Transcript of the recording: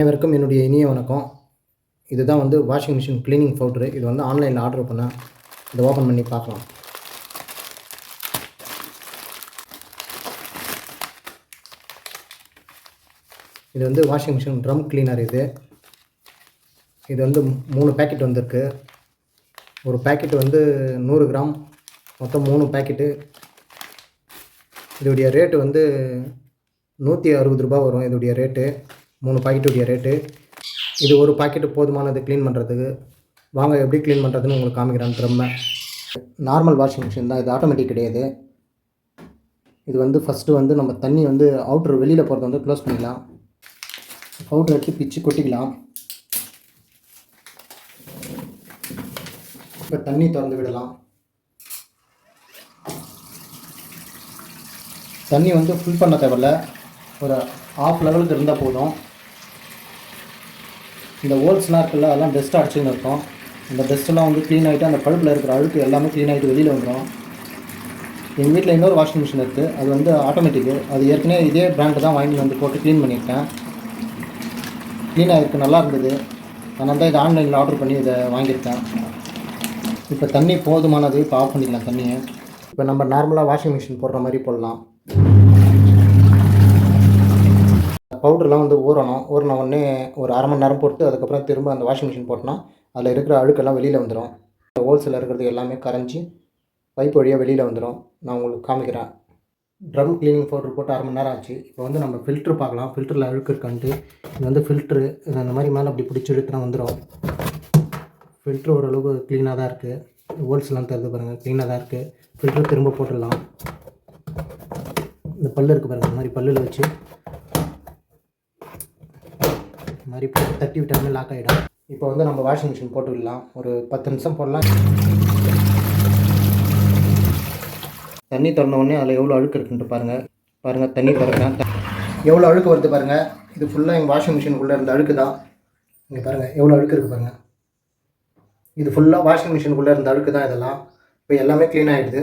அனைவருக்கும் என்னுடைய இனிய வணக்கம். இதுதான் வந்து வாஷிங் மிஷின் க்ளீனிங் பவுட்ரு இது வந்து ஆன்லைனில் ஆர்டர் பண்ணேன். இதை ஓப்பன் பண்ணி பார்க்கலாம். இது வந்து வாஷிங் மிஷின் ட்ரம் கிளீனர் இது. இது வந்து மூணு பேக்கெட் வந்திருக்கு. ஒரு பேக்கெட் வந்து நூறு கிராம். மொத்தம் மூணு பேக்கெட்டு இதோடைய ரேட்டு வந்து நூற்றி அறுபது ரூபாய் வரும். இதோடைய ரேட்டு மூணு பாக்கெட்டுடைய ரேட்டு இது ஒரு பாக்கெட்டு போதுமானது க்ளீன் பண்ணுறதுக்கு வாங்க எப்படி க்ளீன் பண்ணுறதுன்னு உங்களுக்கு காமிக்கிறேன் திரும்ப நார்மல் வாஷிங் மிஷின் தான் இது ஆட்டோமேட்டிக் கிடையாது. இது வந்து ஃபஸ்ட்டு வந்து நம்ம தண்ணி வந்து அவுட்ரு வெளியில் போகிறத வந்து க்ளோஸ் பண்ணிக்கலாம். பவுட்ரு எடுத்து பிச்சு கொட்டிக்கலாம். இப்போ தண்ணி திறந்து விடலாம். தண்ணி வந்து ஃபில் பண்ண தேவையில்ல. ஒரு ஆஃப் லெவலுக்கு இருந்தால் போதும். இந்த ஹோல்ஸ்லாம் இருக்குல்ல அதெல்லாம் டஸ்ட் அடிச்சுன்னு இருக்கும். இந்த டஸ்ட்டெல்லாம் வந்து க்ளீன் ஆகிட்டு அந்த பழுப்பில் இருக்கிற அழுக்கு எல்லாமே க்ளீன் ஆகிட்டு வெளியில் வந்துடும் எங்கள் வீட்டில் இன்னொரு வாஷிங் மிஷின் இருக்குது அது வந்து ஆட்டோமேட்டிக்கு அது ஏற்கனவே இதே பிராண்டு தான் வாங்கி வந்து போட்டு க்ளீன் பண்ணியிருக்கேன். க்ளீனாக இருக்குது நல்லா இருந்தது. அதனால தான் இதை ஆன்லைனில் ஆர்டர் பண்ணி இதை வாங்கியிருக்கேன். இப்போ தண்ணி போதுமானது இப்போ ஆஃப் பண்ணிக்கலாம் தண்ணியை. இப்போ நம்ம நார்மலாக வாஷிங் மிஷின் போடுற மாதிரி போடலாம் பவுடர்லாம் வந்து ஊறணும் ஊறின உடனே ஒரு அரை மணி நேரம் போட்டு அதுக்கப்புறம் திரும்ப அந்த வாஷிங் மிஷின் போட்டோம்னா அதில் இருக்கிற அழுக்கெல்லாம் வெளியில் வந்துடும் ஹோல்ஸில் இருக்கிறது எல்லாமே கரைஞ்சி பைப் வழியாக வெளியில் வந்துடும் நான் உங்களுக்கு காமிக்கிறேன். ட்ரம் க்ளீனிங் பவுடர் போட்டு அரை மணி நேரம் ஆச்சு. இப்போ வந்து நம்ம ஃபில்ட்ரு பார்க்கலாம். ஃபில்டரில் அழுக்கு இருக்கான்ட்டு. இது வந்து ஃபில்ட்ரு இது அந்த மாதிரி மேலே அப்படி பிடிச்சி இழுத்துனா வந்துடும் ஃபில்ட்ரு ஓரளவுக்கு க்ளீனாக தான் இருக்குது ஹோல்ஸ்லாம் தருது பாருங்கள் க்ளீனாக தான் இருக்குது ஃபில்ட்ரு திரும்ப போட்டுடலாம். இந்த பல்லு இருக்குது பாருங்கள் இந்த மாதிரி பல்லில் வச்சு இந்த மாதிரி போட்டு தட்டி விட்டாலுமே லாக் ஆகிடும் இப்போ வந்து நம்ம வாஷிங் மிஷின் போட்டு விடலாம் ஒரு பத்து நிமிஷம் போடலாம். தண்ணி திறந்த உடனே அதில் எவ்வளோ அழுக்கு இருக்குன்ட்டு பாருங்கள் பாருங்கள் தண்ணி திறக்கிறேன் எவ்வளோ அழுக்கு வருது பாருங்கள் இது ஃபுல்லாக எங்கள் வாஷிங் மிஷினுக்குள்ளே இருந்த அழுக்கு தான். இங்கே பாருங்கள் எவ்வளோ அழுக்கு இருக்குது பாருங்கள் இது ஃபுல்லாக வாஷிங் மிஷினுக்குள்ளே இருந்த அழுக்கு தான் இதெல்லாம். இப்போ எல்லாமே க்ளீன் ஆகிடுது